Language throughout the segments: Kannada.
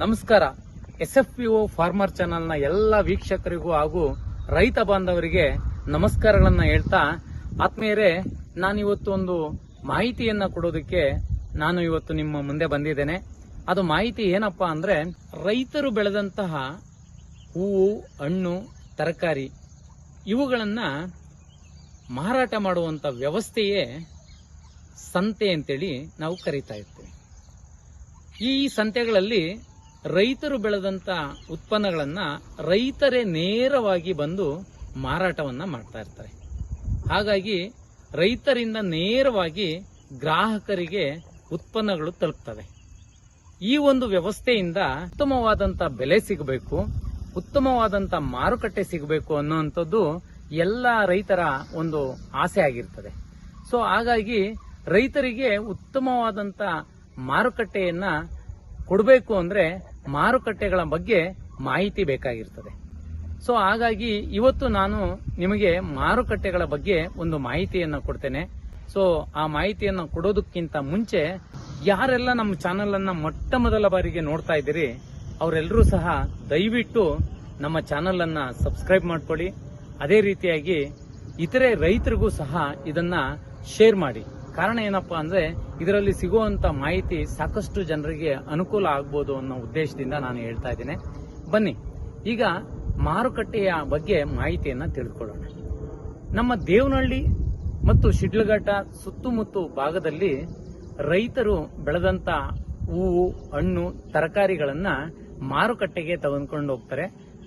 ನಮಸ್ಕಾರ. S F P O farmer ಚಾನೆಲ್ನ ಎಲ್ಲ ವೀಕ್ಷಕರಿಗೂ ಹಾಗೂ ರೈತ ಬಾಂಧವರಿಗೆ ನಮಸ್ಕಾರಗಳನ್ನು ಹೇಳ್ತಾ, ಆತ್ಮೀಯರೇ ನಾನು ಇವತ್ತು ಒಂದು ಮಾಹಿತಿಯನ್ನ ಕೊಡೋದಕ್ಕೆ ನಾನು ಇವತ್ತು ನಿಮ್ಮ ಮುಂದೆ ಬಂದಿದ್ದೇನೆ. ಅದು ಮಾಹಿತಿ ಏನಪ್ಪಾ ಅಂದ್ರೆ, ರೈತರು ಬೆಳೆದಂತಹ ಹೂವು, ಹಣ್ಣು, ತರಕಾರಿ, ಇವುಗಳನ್ನ ಮಾರಾಟ ಮಾಡುವಂತ ವ್ಯವಸ್ಥೆಯೇ ಸಂತೆ ಅಂತೇಳಿ ನಾವು ಕರಿತಾ ಇರ್ತೀವಿ. ಈ ಸಂತೆಗಳಲ್ಲಿ ರೈತರು ಬೆಳೆದಂತ ಉತ್ಪನ್ನಗಳನ್ನ ರೈತರೇ ನೇರವಾಗಿ ಬಂದು ಮಾರಾಟವನ್ನ ಮಾಡ್ತಾ ಇರ್ತಾರೆ. ಹಾಗಾಗಿ ರೈತರಿಂದ ನೇರವಾಗಿ ಗ್ರಾಹಕರಿಗೆ ಉತ್ಪನ್ನಗಳು ತಲುಪ್ತವೆ. ಈ ಒಂದು ವ್ಯವಸ್ಥೆಯಿಂದ ಉತ್ತಮವಾದಂತ ಬೆಲೆ ಸಿಗಬೇಕು, ಉತ್ತಮವಾದಂತ ಮಾರುಕಟ್ಟೆ ಸಿಗಬೇಕು ಅನ್ನುವಂಥದ್ದು ಎಲ್ಲ ರೈತರ ಒಂದು ಆಸೆ ಆಗಿರ್ತದೆ. ಸೊ ಹಾಗಾಗಿ ರೈತರಿಗೆ ಉತ್ತಮವಾದಂತ ಮಾರುಕಟ್ಟೆಯನ್ನ ಕೊಡಬೇಕು ಅಂದ್ರೆ ಮಾರುಕಟ್ಟೆಗಳ ಬಗ್ಗೆ ಮಾಹಿತಿ ಬೇಕಾಗಿರ್ತದೆ. ಸೊ ಹಾಗಾಗಿ ಇವತ್ತು ನಾನು ನಿಮಗೆ ಮಾರುಕಟ್ಟೆಗಳ ಬಗ್ಗೆ ಒಂದು ಮಾಹಿತಿಯನ್ನ ಕೊಡ್ತೇನೆ. ಸೊ ಆ ಮಾಹಿತಿಯನ್ನ ಕೊಡೋದಕ್ಕಿಂತ ಮುಂಚೆ ಯಾರೆಲ್ಲ ನಮ್ಮ ಚಾನೆಲ್ ಅನ್ನ ಮೊಟ್ಟ ಮೊದಲ ಬಾರಿಗೆ ನೋಡ್ತಾ ಇದ್ದೀರಿ ಅವರೆಲ್ಲರೂ ಸಹ ದಯವಿಟ್ಟು ನಮ್ಮ ಚಾನೆಲ್ ಅನ್ನ ಸಬ್ಸ್ಕ್ರೈಬ್ ಮಾಡ್ಕೊಳ್ಳಿ. ಅದೇ ರೀತಿಯಾಗಿ ಇತರೆ ರೈತರಿಗೂ ಸಹ ಇದನ್ನ ಶೇರ್ ಮಾಡಿ. ಕಾರಣ ಏನಪ್ಪಾ ಅಂದ್ರೆ ಇದರಲ್ಲಿ ಸಿಗುವಂತ ಮಾಹಿತಿ ಸಾಕಷ್ಟು ಜನರಿಗೆ ಅನುಕೂಲ ಆಗ್ಬೋದು ಅನ್ನೋ ಉದ್ದೇಶದಿಂದ ನಾನು ಹೇಳ್ತಾ ಇದ್ದೇನೆ. ಬನ್ನಿ, ಈಗ ಮಾರುಕಟ್ಟೆಯ ಬಗ್ಗೆ ಮಾಹಿತಿಯನ್ನ ತಿಳಿದುಕೊಳ್ಳೋಣ. ನಮ್ಮ ದೇವನಹಳ್ಳಿ ಮತ್ತು ಶಿಡ್ಲಘಟ್ಟ ಸುತ್ತಮುತ್ತ ಭಾಗದಲ್ಲಿ ರೈತರು ಬೆಳೆದಂತ ಹೂವು, ಹಣ್ಣು, ತರಕಾರಿಗಳನ್ನ ಮಾರುಕಟ್ಟೆಗೆ ತೆಗೆದುಕೊಂಡು ಹೋಗ್ತಾರೆ.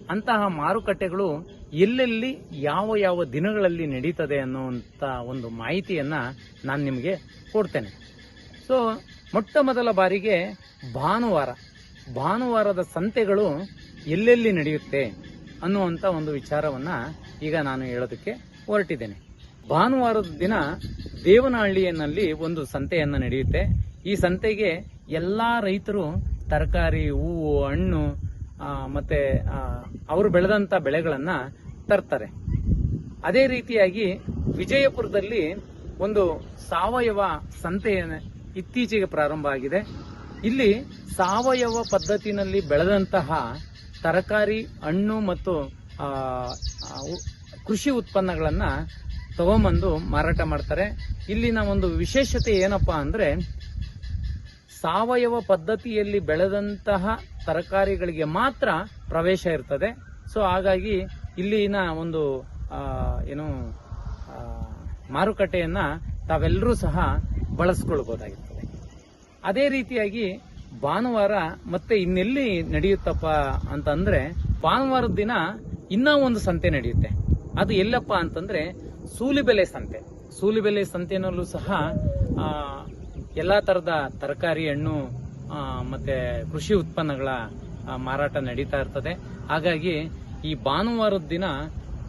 ಅಂತಹ ಮಾರುಕಟ್ಟೆಗಳು ಎಲ್ಲೆಲ್ಲಿ, ಯಾವ ಯಾವ ದಿನಗಳಲ್ಲಿ ನಡೀತದೆ ಅನ್ನುವಂತ ಒಂದು ಮಾಹಿತಿಯನ್ನ ನಾನು ನಿಮಗೆ ಕೊಡ್ತೇನೆ. ಸೊ, ಮೊಟ್ಟ ಮೊದಲ ಬಾರಿಗೆ ಭಾನುವಾರ, ಭಾನುವಾರದ ಸಂತೆಗಳು ಎಲ್ಲೆಲ್ಲಿ ನಡೆಯುತ್ತೆ ಅನ್ನುವಂತ ಒಂದು ವಿಚಾರವನ್ನ ಈಗ ನಾನು ಹೇಳೋದಕ್ಕೆ ಹೊರಟಿದ್ದೇನೆ. ಭಾನುವಾರದ ದಿನ ದೇವನಹಳ್ಳಿಯಲ್ಲಿ ಒಂದು ಸಂತೆಯನ್ನ ನಡೆಯುತ್ತೆ. ಈ ಸಂತೆಗೆ ಎಲ್ಲಾ ರೈತರು ತರಕಾರಿ, ಹೂವು, ಹಣ್ಣು ಮತ್ತೆ ಅವರು ಬೆಳೆದಂತ ಬೆಳೆಗಳನ್ನು ತರ್ತಾರೆ. ಅದೇ ರೀತಿಯಾಗಿ ವಿಜಯಪುರದಲ್ಲಿ ಒಂದು ಸಾವಯವ ಸಂತೆ ಇತ್ತೀಚೆಗೆ ಪ್ರಾರಂಭ ಆಗಿದೆ. ಇಲ್ಲಿ ಸಾವಯವ ಪದ್ಧತಿನಲ್ಲಿ ಬೆಳೆದಂತಹ ತರಕಾರಿ, ಹಣ್ಣು ಮತ್ತು ಕೃಷಿ ಉತ್ಪನ್ನಗಳನ್ನು ತಗೊಂಬಂದು ಮಾರಾಟ ಮಾಡ್ತಾರೆ. ಇಲ್ಲಿನ ಒಂದು ವಿಶೇಷತೆ ಏನಪ್ಪಾ ಅಂದ್ರೆ, ಸಾವಯವ ಪದ್ಧತಿಯಲ್ಲಿ ಬೆಳೆದಂತಹ ತರಕಾರಿಗಳಿಗೆ ಮಾತ್ರ ಪ್ರವೇಶ ಇರ್ತದೆ. ಸೊ, ಹಾಗಾಗಿ ಇಲ್ಲಿನ ಒಂದು ಏನು ಮಾರುಕಟ್ಟೆಯನ್ನ ತಾವೆಲ್ಲರೂ ಸಹ ಬಳಸ್ಕೊಳ್ಬಹುದಾಗಿರ್ತದೆ ಅದೇ ರೀತಿಯಾಗಿ ಭಾನುವಾರ ಮತ್ತೆ ಇನ್ನೆಲ್ಲಿ ನಡೆಯುತ್ತಪ್ಪ ಅಂತಂದ್ರೆ ಭಾನುವಾರದ ದಿನ ಇನ್ನೂ ಒಂದು ಸಂತೆ ನಡೆಯುತ್ತೆ. ಅದು ಎಲ್ಲಪ್ಪ ಅಂತಂದ್ರೆ ಸೂಲಿಬೆಲೆ ಸಂತೆ. ಸೂಲಿಬೆಲೆ ಸಂತೆನಲ್ಲೂ ಸಹ ಎಲ್ಲಾ ತರದ ತರಕಾರಿ ಹಣ್ಣು ಮತ್ತೆ ಕೃಷಿ ಉತ್ಪನ್ನಗಳ ಮಾರಾಟ ನಡೀತಾ ಇರ್ತದೆ. ಹಾಗಾಗಿ ಈ ಭಾನುವಾರದ ದಿನ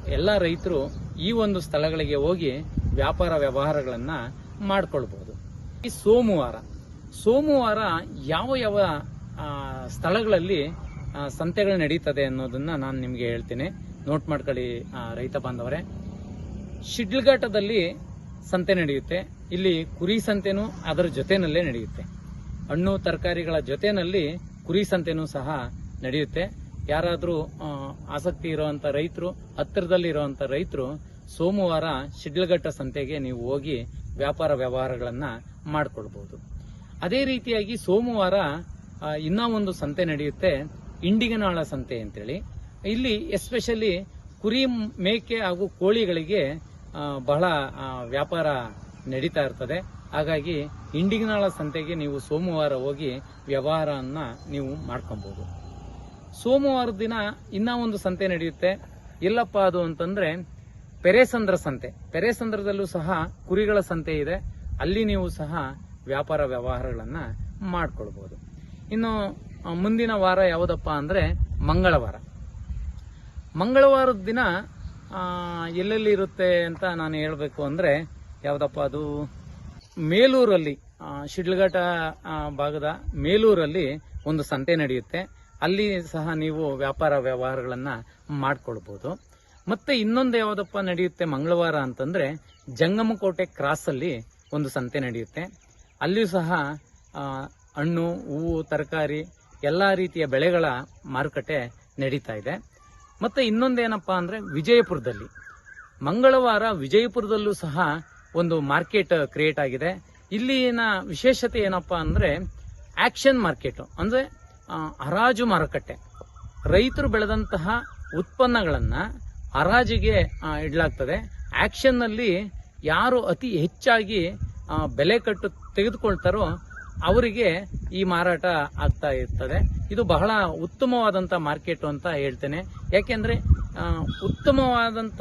ಎಲ್ಲ ರೈತರು ಈ ಒಂದು ಸ್ಥಳಗಳಿಗೆ ಹೋಗಿ ವ್ಯಾಪಾರ ವ್ಯವಹಾರಗಳನ್ನ ಮಾಡ್ಕೊಳ್ಬಹುದು ಈ ಸೋಮವಾರ ಸೋಮವಾರ ಯಾವ ಯಾವ ಸ್ಥಳಗಳಲ್ಲಿ ಸಂತೆಗಳು ನಡೀತದೆ ಅನ್ನೋದನ್ನ ನಾನು ನಿಮಗೆ ಹೇಳ್ತೀನಿ. ನೋಟ್ ಮಾಡ್ಕೊಳ್ಳಿ ರೈತ ಬಾಂಧವರೇ. ಶಿಡ್ಲಘಟ್ಟದಲ್ಲಿ ಸಂತೆ ನಡೆಯುತ್ತೆ. ಇಲ್ಲಿ ಕುರಿ ಸಂತೆನೂ ಅದರ ಜೊತೆನಲ್ಲೇ ನಡೆಯುತ್ತೆ. ಹಣ್ಣು, ತರಕಾರಿಗಳ ಜೊತೆನಲ್ಲಿ ಕುರಿ ಸಂತೆನೂ ಸಹ ನಡೆಯುತ್ತೆ. ಯಾರಾದರೂ ಆಸಕ್ತಿ ಇರುವಂತ ರೈತರು ಹತ್ತಿರದಲ್ಲಿ ಇರುವಂತ ರೈತರು, ಸೋಮವಾರ ಶಿಡ್ಲಘಟ್ಟ ಸಂತೆಗೆ ನೀವು ಹೋಗಿ ವ್ಯಾಪಾರ ವ್ಯವಹಾರಗಳನ್ನ ಮಾಡಿಕೊಳ್ಬಹುದು. ಅದೇ ರೀತಿಯಾಗಿ ಸೋಮವಾರ ಇನ್ನ ಒಂದು ಸಂತೆ ನಡೆಯುತ್ತೆ. ಇಂಡಿಗನಾಳ ಸಂತೆ ಅಂತೇಳಿ. ಇಲ್ಲಿ ಎಸ್ಪೆಷಲಿ ಕುರಿ ಮೇಕೆ ಹಾಗೂ ಕೋಳಿಗಳಿಗೆ ಬಹಳ ವ್ಯಾಪಾರ ನಡೀತಾ ಇರ್ತದೆ. ಹಾಗಾಗಿ ಇಂಡಿಗನಾಳ ಸಂತೆಗೆ ನೀವು ಸೋಮವಾರ ಹೋಗಿ ವ್ಯವಹಾರವನ್ನ ನೀವು ಮಾಡ್ಕೊಬಹುದು ಸೋಮವಾರದ ದಿನ ಇನ್ನ ಒಂದು ಸಂತೆ ನಡೆಯುತ್ತೆ. ಎಲ್ಲಪ್ಪ ಅದು ಅಂತಂದ್ರೆ ಪೆರೇಸಂದ್ರ ಸಂತೆ. ಪೆರೇಸಂದ್ರದಲ್ಲೂ ಸಹ ಕುರಿಗಳ ಸಂತೆ ಇದೆ. ಅಲ್ಲಿ ನೀವು ಸಹ ವ್ಯಾಪಾರ ವ್ಯವಹಾರಗಳನ್ನ ಮಾಡ್ಕೊಳ್ಬಹುದು ಇನ್ನು ಮುಂದಿನ ವಾರ ಯಾವುದಪ್ಪ ಅಂದ್ರೆ ಮಂಗಳವಾರ. ಮಂಗಳವಾರದ ದಿನ ಎಲ್ಲೆಲ್ಲಿ ಇರುತ್ತೆ ಅಂತ ನಾನು ಹೇಳಬೇಕು ಅಂದ್ರೆ, ಯಾವುದಪ್ಪ ಅದು? ಮೇಲೂರಲ್ಲಿ ಶಿಡ್ಲಘಟ್ಟ ಭಾಗದ ಮೇಲೂರಲ್ಲಿ ಒಂದು ಸಂತೆ ನಡೆಯುತ್ತೆ. ಅಲ್ಲಿ ಸಹ ನೀವು ವ್ಯಾಪಾರ ವ್ಯವಹಾರಗಳನ್ನ ಮಾಡ್ಕೊಳ್ಬಹುದು ಮತ್ತೆ ಇನ್ನೊಂದು ಯಾವುದಪ್ಪ ನಡೆಯುತ್ತೆ ಮಂಗಳವಾರ ಅಂತಂದ್ರೆ ಜಂಗಮಕೋಟೆ ಕ್ರಾಸ್ ಅಲ್ಲಿ ಒಂದು ಸಂತೆ ನಡೆಯುತ್ತೆ. ಅಲ್ಲಿಯೂ ಸಹ ಹಣ್ಣು, ಹೂವು, ತರಕಾರಿ, ಎಲ್ಲಾ ರೀತಿಯ ಬೆಳೆಗಳ ಮಾರುಕಟ್ಟೆ ನಡೀತಾ ಇದೆ. ಮತ್ತೆ ಇನ್ನೊಂದೇನಪ್ಪಾ ಅಂದ್ರೆ ವಿಜಯಪುರದಲ್ಲಿ. ಮಂಗಳವಾರ ವಿಜಯಪುರದಲ್ಲೂ ಸಹ ಒಂದು ಮಾರ್ಕೆಟ್ ಕ್ರಿಯೇಟ್ ಆಗಿದೆ. ಇಲ್ಲಿನ ವಿಶೇಷತೆ ಏನಪ್ಪಾ ಅಂದ್ರೆ ಆಕ್ಷನ್ ಮಾರ್ಕೆಟ್ ಅಂದ್ರೆ ಹರಾಜು ಮಾರುಕಟ್ಟೆ. ರೈತರು ಬೆಳೆದಂತಹ ಉತ್ಪನ್ನಗಳನ್ನ ಹರಾಜಿಗೆ ಇಡಲಾಗ್ತದೆ. ಆ್ಯಕ್ಷನ್ನಲ್ಲಿ ಯಾರು ಅತಿ ಹೆಚ್ಚಾಗಿ ಬೆಲೆ ಕಟ್ಟು ತೆಗೆದುಕೊಳ್ತಾರೋ ಅವರಿಗೆ ಈ ಮಾರಾಟ ಆಗ್ತಾ ಇರ್ತದೆ. ಇದು ಬಹಳ ಉತ್ತಮವಾದಂತ ಮಾರ್ಕೆಟ್ ಅಂತ ಹೇಳ್ತೇನೆ. ಯಾಕೆಂದ್ರೆ ಉತ್ತಮವಾದಂಥ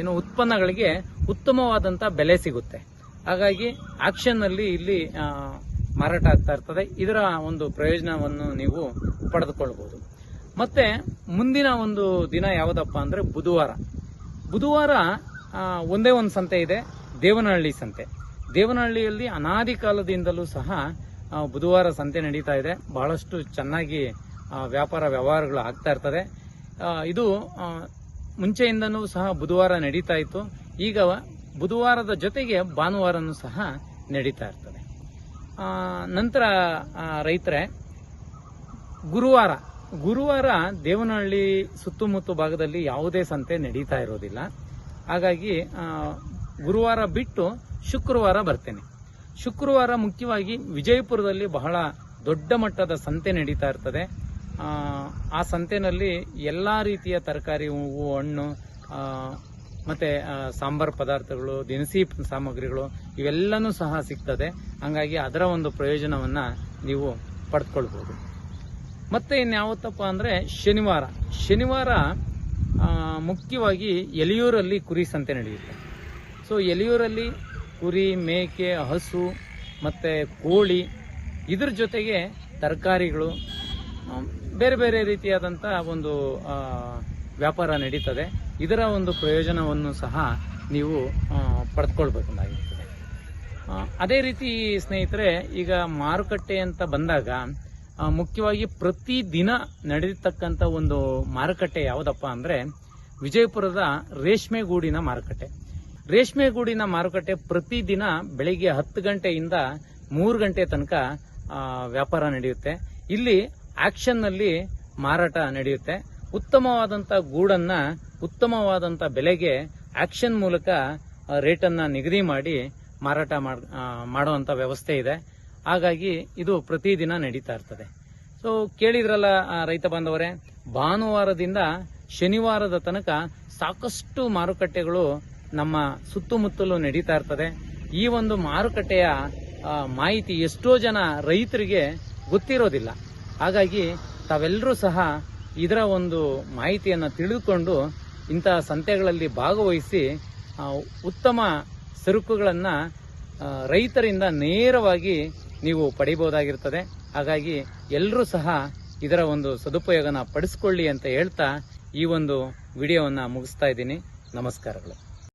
ಏನು ಉತ್ಪನ್ನಗಳಿಗೆ ಉತ್ತಮವಾದಂತ ಬೆಲೆ ಸಿಗುತ್ತೆ. ಹಾಗಾಗಿ ಆಕ್ಷನ್ನಲ್ಲಿ ಇಲ್ಲಿ ಮಾರಾಟ ಆಗ್ತಾ ಇರ್ತದೆ. ಇದರ ಒಂದು ಪ್ರಯೋಜನವನ್ನು ನೀವು ಪಡೆದುಕೊಳ್ಬಹುದು ಮತ್ತೆ ಮುಂದಿನ ಒಂದು ದಿನ ಯಾವುದಪ್ಪ ಅಂದ್ರೆ ಬುಧವಾರ. ಬುಧವಾರ ಒಂದೇ ಒಂದು ಸಂತೆ ಇದೆ, ದೇವನಹಳ್ಳಿ ಸಂತೆ. ದೇವನಹಳ್ಳಿಯಲ್ಲಿ ಅನಾದಿ ಕಾಲದಿಂದಲೂ ಸಹ ಬುಧವಾರ ಸಂತೆ ನಡೀತಾ ಇದೆ. ಬಹಳಷ್ಟು ಚೆನ್ನಾಗಿ ವ್ಯಾಪಾರ ವ್ಯವಹಾರಗಳು ಆಗ್ತಾ ಇರ್ತದೆ. ಇದು ಮುಂಚೆಯಿಂದನೂ ಸಹ ಬುಧವಾರ ನಡೀತಾ ಇತ್ತು. ಈಗ ಬುಧವಾರದ ಜೊತೆಗೆ ಭಾನುವಾರನೂ ಸಹ ನಡೀತಾ ಇರ್ತದೆ. ನಂತರ ರೈತರೇ, ಗುರುವಾರ ಗುರುವಾರ ದೇವನಹಳ್ಳಿ ಸುತ್ತಮುತ್ತ ಭಾಗದಲ್ಲಿ ಯಾವುದೇ ಸಂತೆ ನಡೀತಾ ಇರೋದಿಲ್ಲ. ಹಾಗಾಗಿ ಗುರುವಾರ ಬಿಟ್ಟು ಶುಕ್ರವಾರ ಬರ್ತೇನೆ. ಶುಕ್ರವಾರ ಮುಖ್ಯವಾಗಿ ವಿಜಯಪುರದಲ್ಲಿ ಬಹಳ ದೊಡ್ಡ ಮಟ್ಟದ ಸಂತೆ ನಡೀತಾ ಇರ್ತದೆ. ಆ, ಸಂತೆನಲ್ಲಿ ಎಲ್ಲ ರೀತಿಯ ತರಕಾರಿ ಹೂವು ಹಣ್ಣು ಮತ್ತು ಸಾಂಬಾರ್ ಪದಾರ್ಥಗಳು ದಿನಸಿ ಸಾಮಗ್ರಿಗಳು ಇವೆಲ್ಲನೂ ಸಹ ಸಿಗ್ತದೆ. ಹಂಗಾಗಿ ಅದರ ಒಂದು ಪ್ರಯೋಜನವನ್ನ ನೀವು ಪಡೆದುಕೊಳ್ಬಹುದು ಮತ್ತೆ ಇನ್ಯಾವತ್ತಪ್ಪ ಅಂದ್ರೆ ಶನಿವಾರ. ಶನಿವಾರ ಮುಖ್ಯವಾಗಿ ಎಲಿಯೂರಲ್ಲಿ ಕುರಿ ಸಂತೆ ನಡೆಯುತ್ತೆ. ಸೊ ಎಲಿಯೂರಲ್ಲಿ ಕುರಿ, ಮೇಕೆ, ಹಸು, ಮತ್ತೆ ಕೋಳಿ ಇದ್ರ ಜೊತೆಗೆ ತರಕಾರಿಗಳು ಬೇರೆ ಬೇರೆ ರೀತಿಯಾದಂಥ ಒಂದು ವ್ಯಾಪಾರ ನಡೀತದೆ. ಇದರ ಒಂದು ಪ್ರಯೋಜನವನ್ನು ಸಹ ನೀವು ಪಡೆದುಕೊಳ್ಬೇಕಾಗಿರ್ತದೆ ಅದೇ ರೀತಿ ಸ್ನೇಹಿತರೆ, ಈಗ ಮಾರುಕಟ್ಟೆ ಅಂತ ಬಂದಾಗ ಮುಖ್ಯವಾಗಿ ಪ್ರತಿ ದಿನ ನಡೆಯತಕ್ಕಂಥ ಒಂದು ಮಾರುಕಟ್ಟೆ ಯಾವುದಪ್ಪ ಅಂದ್ರೆ ವಿಜಯಪುರದ ರೇಷ್ಮೆಗೂಡಿನ ಮಾರುಕಟ್ಟೆ. ರೇಷ್ಮೆಗೂಡಿನ ಮಾರುಕಟ್ಟೆ ಪ್ರತಿದಿನ ಬೆಳಿಗ್ಗೆ ಹತ್ತು ಗಂಟೆಯಿಂದ ಮೂರು ಗಂಟೆ ತನಕ ವ್ಯಾಪಾರ ನಡೆಯುತ್ತೆ. ಇಲ್ಲಿ ಆಕ್ಷನ್ನಲ್ಲಿ ಮಾರಾಟ ನಡೆಯುತ್ತೆ. ಉತ್ತಮವಾದಂಥ ಗೂಡನ್ನ, ಉತ್ತಮವಾದಂಥ ಬೆಲೆಗೆ ಆಕ್ಷನ್ ಮೂಲಕ ರೇಟನ್ನು ನಿಗದಿ ಮಾಡಿ ಮಾರಾಟ ಮಾಡುವಂಥ ವ್ಯವಸ್ಥೆ ಇದೆ. ಹಾಗಾಗಿ ಇದು ಪ್ರತಿದಿನ ನಡೀತಾ ಇರ್ತದೆ. ಸೊ ಕೇಳಿದ್ರಲ್ಲ ರೈತ ಬಾಂಧವರೇ, ಭಾನುವಾರದಿಂದ ಶನಿವಾರದ ತನಕ ಸಾಕಷ್ಟು ಮಾರುಕಟ್ಟೆಗಳು ನಮ್ಮ ಸುತ್ತಮುತ್ತಲು ನಡೀತಾ ಇರ್ತದೆ. ಈ ಒಂದು ಮಾರುಕಟ್ಟೆಯ ಮಾಹಿತಿ ಎಷ್ಟೋ ಜನ ರೈತರಿಗೆ ಗೊತ್ತಿರೋದಿಲ್ಲ. ಹಾಗಾಗಿ ತಾವೆಲ್ಲರೂ ಸಹ ಇದರ ಒಂದು ಮಾಹಿತಿಯನ್ನು ತಿಳಿದುಕೊಂಡು ಇಂತಹ ಸಂತೆಗಳಲ್ಲಿ ಭಾಗವಹಿಸಿ ಉತ್ತಮ ಸರಕುಗಳನ್ನು ರೈತರಿಂದ ನೇರವಾಗಿ ನೀವು ಪಡಿಬಹುದಾಗಿರ್ತದೆ. ಹಾಗಾಗಿ ಎಲ್ಲರೂ ಸಹ ಇದರ ಒಂದು ಸದುಪಯೋಗನ ಪಡಿಸ್ಕೊಳ್ಳಿ ಅಂತ ಹೇಳ್ತಾ ಈ ಒಂದು ವಿಡಿಯೋವನ್ನು ಮುಗಿಸ್ತಾ ಇದ್ದೀನಿ. ನಮಸ್ಕಾರಗಳು.